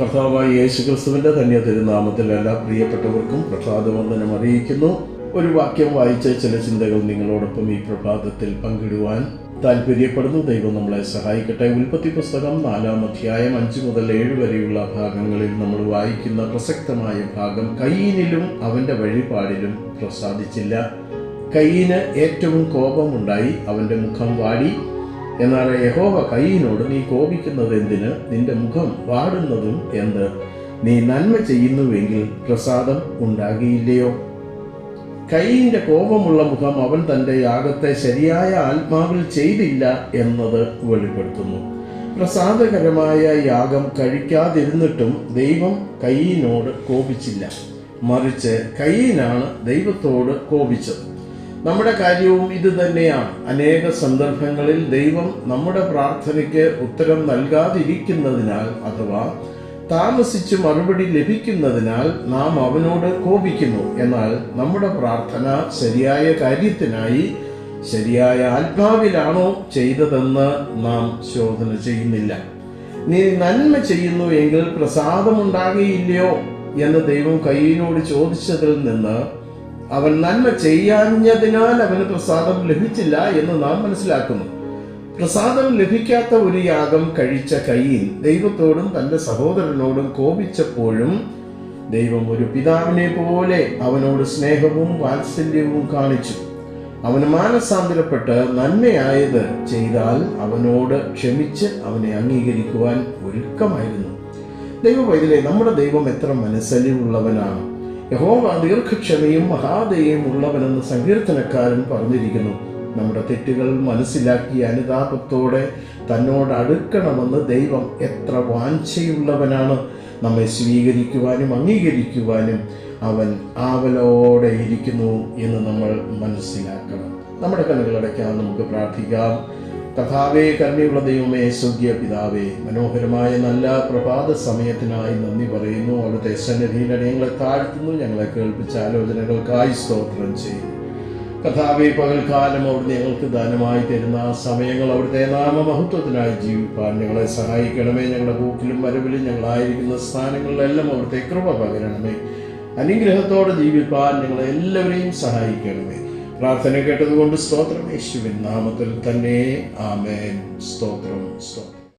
കർത്താവായ യേശു ക്രിസ്തുവിന്റെ തന്നെ തിരുനാമത്തിൽ എല്ലാ പ്രിയപ്പെട്ടവർക്കും പ്രഭാതവന്ദനം അറിയിക്കുന്നു. ഒരു വാക്യം വായിച്ച ചില ചിന്തകൾ നിങ്ങളോടൊപ്പം ഈ പ്രഭാതത്തിൽ പങ്കിടുവാൻ താല്പര്യപ്പെടുന്നു ദൈവം നമ്മളെ സഹായിക്കട്ടെ. ഉൽപ്പത്തി പുസ്തകം നാലാം അധ്യായം അഞ്ച് മുതൽ ഏഴ് വരെയുള്ള ഭാഗങ്ങളിൽ നമ്മൾ വായിക്കുന്ന പ്രസക്തമായ ഭാഗം കയ്യിനിലും അവന്റെ വഴിപാടിലും പ്രസാദിച്ചില്ല. കയ്യിന് ഏറ്റവും കോപമുണ്ടായി. അവന്റെ മുഖം വാടി. എന്നാൽ യഹോവ കൈയിനോട് നീ കോപിക്കുന്നത് എന്തിന്? നിന്റെ മുഖം വാടുന്നതും എന്ത്? നീ നന്മ ചെയ്യുന്നുവെങ്കിൽ പ്രസാദം ഉണ്ടാകിയില്ലയോ കൈയിന്റെ കോപമുള്ള മുഖം അവൻ തന്റെ യാഗത്തെ ശരിയായ ആത്മാവിൽ ചെയ്തില്ല എന്നത് വെളിപ്പെടുത്തുന്നു. പ്രസാദകരമായ യാഗം കഴിക്കാതിരുന്നിട്ടും ദൈവം കയ്യിനോട് കോപിച്ചില്ല. മറിച്ച് കൈയിനാണ് ദൈവത്തോട് കോപിച്ചത്. നമ്മുടെ കാര്യവും ഇത് തന്നെയാണ്. അനേക സന്ദർഭങ്ങളിൽ ദൈവം നമ്മുടെ പ്രാർത്ഥനയ്ക്ക് ഉത്തരം നൽകാതിരിക്കുന്നതിനാൽ അഥവാ താമസിച്ച് മറുപടി ലഭിക്കുന്നതിനാൽ നാം അവനോട് കോപിക്കുന്നു. എന്നാൽ നമ്മുടെ പ്രാർത്ഥന ശരിയായ കാര്യത്തിനായി ശരിയായ ആത്മാവിലാണോ ചെയ്തതെന്ന് നാം ശോധന ചെയ്യുന്നില്ല. നീ നന്മ ചെയ്യുന്നു എങ്കിൽ പ്രസാദമുണ്ടാകുകയില്ലയോ എന്ന് ദൈവം കയ്യിനോട് ചോദിച്ചതിൽ നിന്ന് അവൻ നന്മ ചെയ്യാഞ്ഞതിനാൽ അവന് പ്രസാദം ലഭിച്ചില്ല എന്ന് നാം മനസ്സിലാക്കുന്നു. പ്രസാദം ലഭിക്കാത്ത ഒരു യാഗം കഴിച്ച കയ്യിൽ ദൈവത്തോടും തന്റെ സഹോദരനോടും കോപിച്ചപ്പോഴും ദൈവം ഒരു പിതാവിനെ പോലെ അവനോട് സ്നേഹവും വാത്സല്യവും കാണിച്ചു. അവന് മാനസാന്തരപ്പെട്ട് നന്മയായത് ചെയ്താൽ അവനോട് ക്ഷമിച്ച് അവനെ അംഗീകരിക്കുവാൻ ഒരുക്കമായിരുന്നു. ദൈവവൈദ്യലെ നമ്മുടെ ദൈവം എത്ര മനസ്സലിവുള്ളവനാണ്. യഹോവ ദീർഘക്ഷമയും മഹാദയും ഉള്ളവനെന്ന് സങ്കീർത്തനക്കാരൻ പറഞ്ഞിരിക്കുന്നു. നമ്മുടെ തെറ്റുകൾ മനസ്സിലാക്കി അനുതാപത്തോടെ തന്നോട് അടുക്കണമെന്ന് ദൈവം എത്ര വാഞ്ചയുള്ളവനാണ്. നമ്മെ സ്വീകരിക്കുവാനും അംഗീകരിക്കുവാനും അവൻ ആവലോടെ ഇരിക്കുന്നു എന്ന് നമ്മൾ മനസ്സിലാക്കണം. നമ്മുടെ കണ്ണുകളടയ്ക്കാൻ നമുക്ക് പ്രാർത്ഥിക്കാം. കഥാവേ കരുണയുള്ള ദൈവമേ സ്വർഗീയ പിതാവേ മനോഹരമായ നല്ല പ്രഭാത സമയത്തിനായി നന്ദി പറയുന്നു. അവിടുത്തെ സന്നിധിയിൽ ഞങ്ങളെ താഴ്ത്തുന്നു. ഞങ്ങളെ കേൾപ്പിച്ച ആലോചനകൾക്കായി സ്തോത്രം ചെയ്യുന്നു. കഥാവേ പകൽക്കാലം അവിടുന്ന് ഞങ്ങൾക്ക് ദാനമായി തരുന്ന ആ സമയങ്ങൾ അവിടുത്തെ നാമമഹത്വത്തിനായി ജീവിപ്പാൻ ഞങ്ങളെ സഹായിക്കണമേ. ഞങ്ങളുടെ പൂക്കിലും വരവിലും ഞങ്ങളായിരിക്കുന്ന സ്ഥാനങ്ങളിലെല്ലാം അവിടുത്തെ കൃപ പകരണമേ. അനുഗ്രഹത്തോടെ ജീവിപ്പാൻ ഞങ്ങളെ എല്ലാവരെയും സഹായിക്കണമേ. പ്രാർത്ഥന കേട്ടതുകൊണ്ട് സ്തോത്രം യേശുവിൻ നാമത്തിൽ തന്നെ. ആമേൻ. സ്തോത്രം സ്തോത്രം.